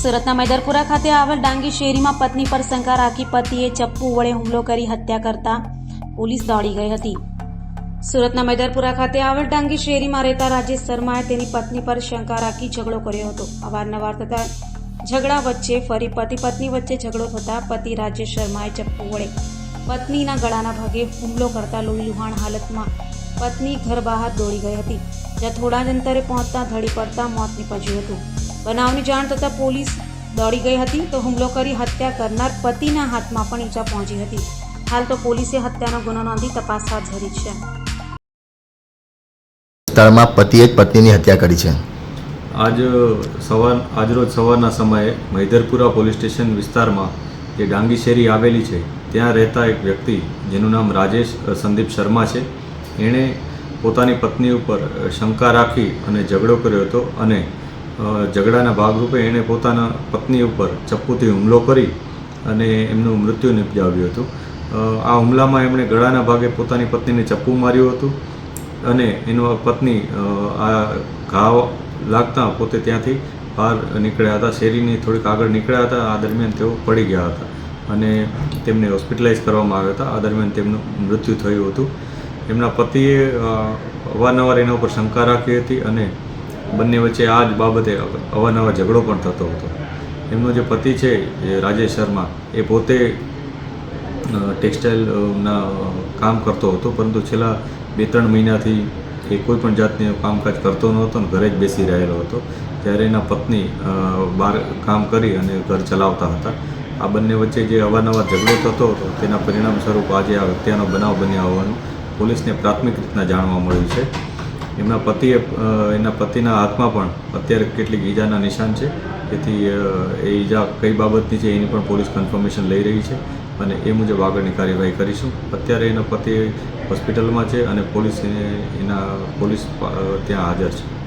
સુરતના મૈદરપુરા ખાતે આવેલ ડાંગી શેરીમાં પત્ની પર શંકા રાખી પતિએ ચપ્પુ વડે હુમલો કરી હત્યા કરતા પોલીસ દોડી ગઈ હતી. સુરતના મૈદરપુરા ખાતે આવેલ ડાંગી શેરીમાં રહેતા રાજેશ શર્માએ તેની પત્ની પર શંકા રાખી ઝઘડો કર્યો હતો. અવારનવાર થતા ઝઘડા વચ્ચે ફરી પતિ પત્ની વચ્ચે ઝઘડો થતા પતિ રાજેશ શર્માએ ચપ્પુ વડે પત્નીના ગળાના ભાગે હુમલો કરતા લોહી લુહાણ હાલતમાં પત્ની ઘર બહાર દોડી ગઈ હતી. જ્યાં થોડા જ અંતરે પહોંચતા ધડી પડતા મોત નીપજ્યું હતું. બનાવની જાણ થતાં પોલીસ દોડી ગઈ હતી તો હુમલો કરી હત્યા કરનાર પતિના હાથમાં પણ ઈજા પહોંચી હતી. હાલ તો પોલીસે હત્યાનો ગુનો નોંધી તપાસ હાથ ધરી છે. સ્થળમાં પતિએ જ પત્નીની હત્યા કરી છે. આજ સવાર આજરોજ સવારના સમયે મૈદરપુરા પોલીસ સ્ટેશન વિસ્તારમાં જે ડાંગી શેરી આવેલી છે ત્યાં રહેતા એક વ્યક્તિ જેનું નામ રાજેશ સંદીપ શર્મા છે. એણે પોતાની પત્ની ઉપર શંકા રાખી અને ઝઘડો કર્યો હતો અને ઝઘડાના ભાગરૂપે એણે પોતાના પત્ની ઉપર ચપ્પુથી હુમલો કરી અને એમનું મૃત્યુ નિપજાવ્યું હતું. આ હુમલામાં એમણે ગળાના ભાગે પોતાની પત્નીને ચપ્પુ માર્યું હતું અને એનો પત્ની આ ઘાવ લાગતા પોતે ત્યાંથી બહાર નીકળ્યા હતા. શેરીની થોડીક આગળ નીકળ્યા હતા. આ દરમિયાન તેઓ પડી ગયા હતા અને તેમને હોસ્પિટલાઇઝ કરવામાં આવ્યા હતા. આ દરમિયાન તેમનું મૃત્યુ થયું હતું. એમના પતિએ અવારનવાર એના ઉપર શંકા રાખી હતી અને બંને વચ્ચે આ જ બાબતે અવારનવાર ઝઘડો પણ થતો હતો. એમનો જે પતિ છે રાજેશ શર્મા, એ પોતે ટેક્સટાઇલના કામ કરતો હતો, પરંતુ છેલ્લા બે ત્રણ મહિનાથી એ કોઈ પણ જાતનું કામકાજ કરતો ને ઘરે જ બેસી રહેલો હતો. ત્યારે એના પત્ની બહાર કામ કરી અને ઘર ચલાવતા હતા. આ બંને વચ્ચે જે અવારનવાર ઝઘડો થતો હતો, તેના પરિણામ સ્વરૂપ આજે આ હત્યાનો બનાવ બન્યા હોવાનું પોલીસને પ્રાથમિક રીતના જાણવા મળ્યું છે. એમના પતિએ એના પતિના હાથમાં પણ અત્યારે કેટલીક ઈજાના નિશાન છે. તેથી એ ઈજા કઈ બાબતની છે એની પણ પોલીસ કન્ફર્મેશન લઈ રહી છે અને એ મુજબ આગળની કાર્યવાહી કરીશું. અત્યારે એનો પતિ હોસ્પિટલમાં છે અને પોલીસ એના પોલીસ ત્યાં હાજર છે.